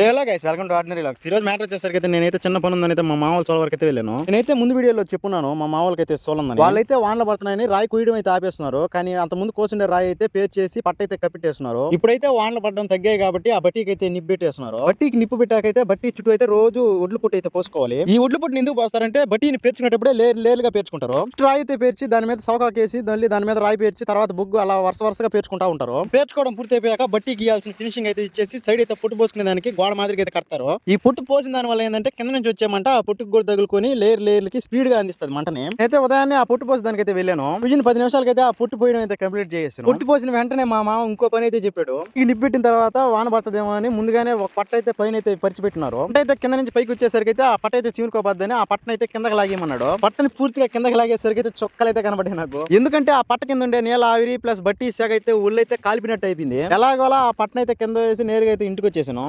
Hello guys welcome to ordinary locks ఈ రోజు matter వచ్చేసరికి అయితే నేనైతే చిన్న పని ఉందని అయితే మా మామూలు సోల వరకు అయితే వెళ్ళాను. నేనైతే ముందు వీడియోలో చెప్పున్నాను మా మామూలకి అయితే సోలందని. వాళ్ళైతే వానలు పడుతున్నాయని రాయి కుయ్యడం అయితే ఆపేస్తున్నారు కానీ అంత ముందు కోసిండే రాయి అయితే పేర్ చేసి పట్ట అయితే కప్పెట్టేస్తున్నారు. ఇప్పుడైతే వానలు పడడం తగ్గాయి కాబట్టి ఆ బట్టీకి అయితే నిప్పు పెట్టేస్తున్నారు. బట్టీకి నిప్పు పెట్టాకైతే బట్టీ చుట్టూ అయితే రోజు ఒడ్లు పుట్టి అయితే పోసుకోవాలి ఈ ఒడ్లు పుట్టిని ఎందుకు పోస్తారంటే బట్టీని పేర్చుకునేటప్పుడే లేరు లేరుగా పేర్చుకుంటారు. రాయి అయితే పేర్చి దాని మీద సౌకాకేసి మళ్ళీ దాని మీద రాయి పేర్చి తర్వాత బొగ్గు అలా వరుస వరుసగా పేర్చుకుంటా ఉంటారు. పేర్చుకోవడం పూర్తి అయిపోయాక బట్టీకి గీయాల్సిన ఫినిషింగ్ అయితే ఇచ్చేసి సైడ్ అయితే పుట్టు పోసుకునే దానికి గోడ మాదిరిగా అయితే కడతారు ఈ పుట్టు పోసిన దాని వల్ల ఏంటంటే కింద నుంచి వచ్చేమంట ఆ పుట్టుకు కూడా తగులుకొని లేయర్ లేయర్లకి స్పీడ్గా అందిస్తుంది మంటని. అయితే ఉదయాన్నే ఆ పుట్టు పోసి దానికి అయితే వెళ్ళాను. విజన్ పది నిమిషాలకైతే ఆ పుట్టు పోయడం అయితే కంప్లీట్ చేసేసాను. పుట్టు పోసిన వెంటనే మా మామ ఇంకో పని అయితే చెప్పాడు. ఈ నిప్పు పెట్టిన తర్వాత వాన పడుతుందేమో అని ముందుగానే ఒక పట్ట అయితే పైన అయితే పరిచి పెట్టినారు. అంటే అయితే కింద నుంచి పైకి వచ్చేసరికి అయితే ఆ పట్ట అయితే చీనుకోపోద్దని ఆ పట్టను అయితే కిందకి లాగేమన్నాడు పట్టని పూర్తిగా కిందకి లాగేసరికి అయితే చొక్కలు అయితే కనబడి నాకు. ఎందుకంటే ఆ పట్ట కింద ఉండే నేల ఆవిరి ప్లస్ బట్టి సెగ అయితే ఉళ్ళు అయితే కాలిపినట్టు అయిపోయింది. ఎలాగోలా ఆ పట్టణ అయితే కింద వేసి నేరుగా అయితే ఇంటికి వచ్చేసాను.